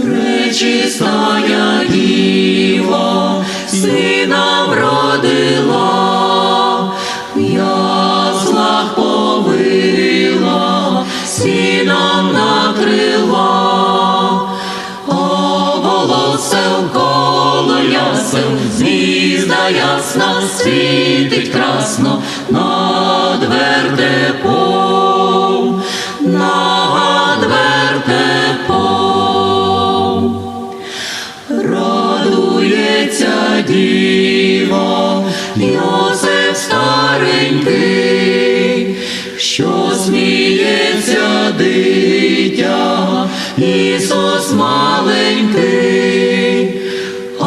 Пречистая Діва, сина вродила, в яслах повила, сіном накрила, а волосем коло ясел, звізда ясна світить красно над діва, Йосиф старенький, що сміється дитя, Ісус маленький, а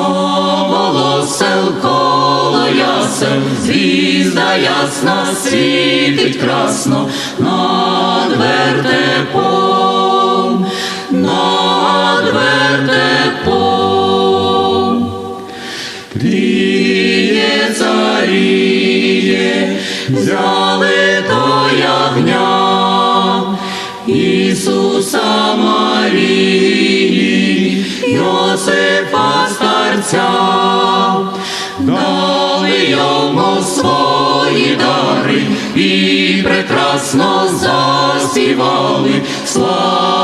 коло ясел, звізда ясна світить красно над вертепом, Тріє царіє, взяли до ягня, Ісуса Марії, Йосифа старця, дали йому свої дари і прекрасно заспівали. Славу.